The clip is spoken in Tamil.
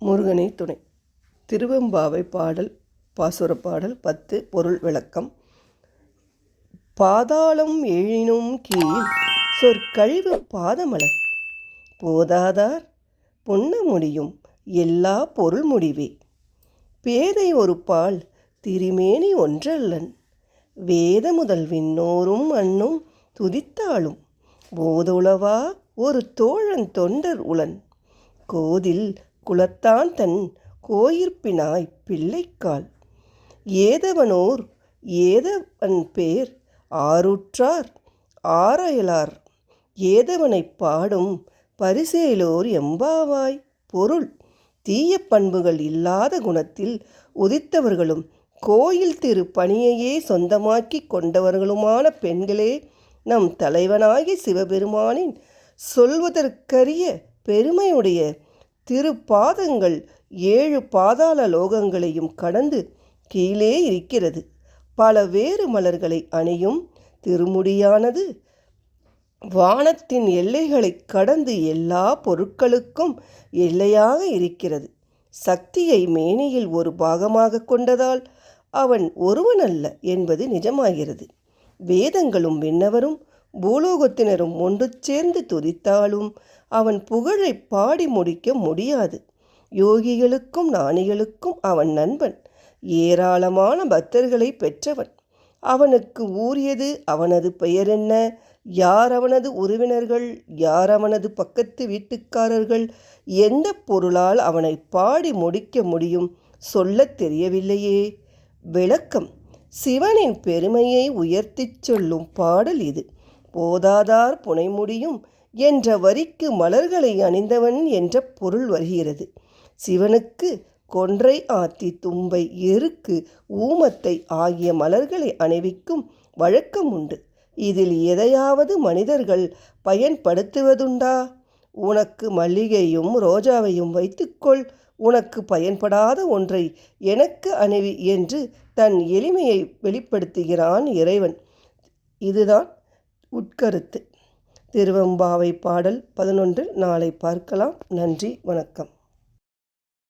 முருகனை துணை. திருவெம்பாவை பாடல் பாசுர பாடல் பத்து பொருள் விளக்கம். பாதாளம் எழினும் கீழ் சொற்கழிவு பாதமலர். போதாதார் பொன்ன முடியும் எல்லா பொருள் முடிவே. பேதை ஒரு பால் திருமேனி ஒன்றல்லன். வேத முதல் விண்ணோரும் அண்ணும் துதித்தாளும். போதுளவா ஒரு தோழன் தொண்டர் உளன். கோதில் குலத்தான் தன் கோயிற்பினாய் பிள்ளைக்கால் ஏதவனோர் ஏதவன் பேர் ஆருற்றார் ஆராயலார். ஏதவனைப் பாடும் பரிசேலோர் எம்பாவாய். பொருள் தீய பண்புகள் இல்லாத குணத்தில் உதித்தவர்களும் கோயில் திரு பணியையே சொந்தமாக்கிக் கொண்டவர்களுமான பெண்களே நம் தலைவனாகிய சிவபெருமானின் சொல்வதற்கரிய பெருமையுடைய திருப்பாதங்கள் ஏழு பாதாள லோகங்களையும் கடந்து கீழே இருக்கிறது. பல வேறு மலர்களை அணியும் திருமுடியானது. வானத்தின் எல்லைகளைக் கடந்து எல்லா பொருட்களுக்கும் எல்லையாக இருக்கிறது. சக்தியை மேனியில் ஒரு பாகமாக கொண்டதால் அவன் ஒருவனல்ல என்பது நிஜமாகிறது. வேதங்களும் விண்ணவரும் பூலோகத்தினரும் ஒன்று சேர்ந்து துதித்தாலும் அவன் புகழை பாடி முடிக்க முடியாது. யோகிகளுக்கும் ஞானிகளுக்கும் அவன் நண்பன். ஏராளமான பக்தர்களை பெற்றவன். அவனுக்கு ஊறியது அவனது பெயர் என்ன யார் அவனது உறவினர்கள்? யார் அவனது பக்கத்து வீட்டுக்காரர்கள்? எந்த பொருளால் அவனை பாடி முடிக்க முடியும்? சொல்லத் தெரியவில்லையே. விளக்கம். சிவனின் பெருமையை உயர்த்திச் சொல்லும் பாடல் இது. போதாதார் புனைமுடியும் என்ற வரிக்கு மலர்களை அணிந்தவன் என்ற பொருள் வருகிறது. சிவனுக்கு கொன்றை ஆத்தி தும்பை எருக்கு ஊமத்தை ஆகிய மலர்களை அணிவிக்கும் வழக்கம் உண்டு. இதில் எதையாவது மனிதர்கள் பயன்படுத்துவதுண்டா? உனக்கு மல்லிகையும் ரோஜாவையும் வைத்துக்கொள். உனக்கு பயன்படாத ஒன்றை எனக்கு அணிவி என்று தன் எளிமையை வெளிப்படுத்துகிறான் இறைவன். இதுதான் உட்கருத்து. திருவம்பாவை பாடல் பதினொன்று நாளை பார்க்கலாம். நன்றி வணக்கம்.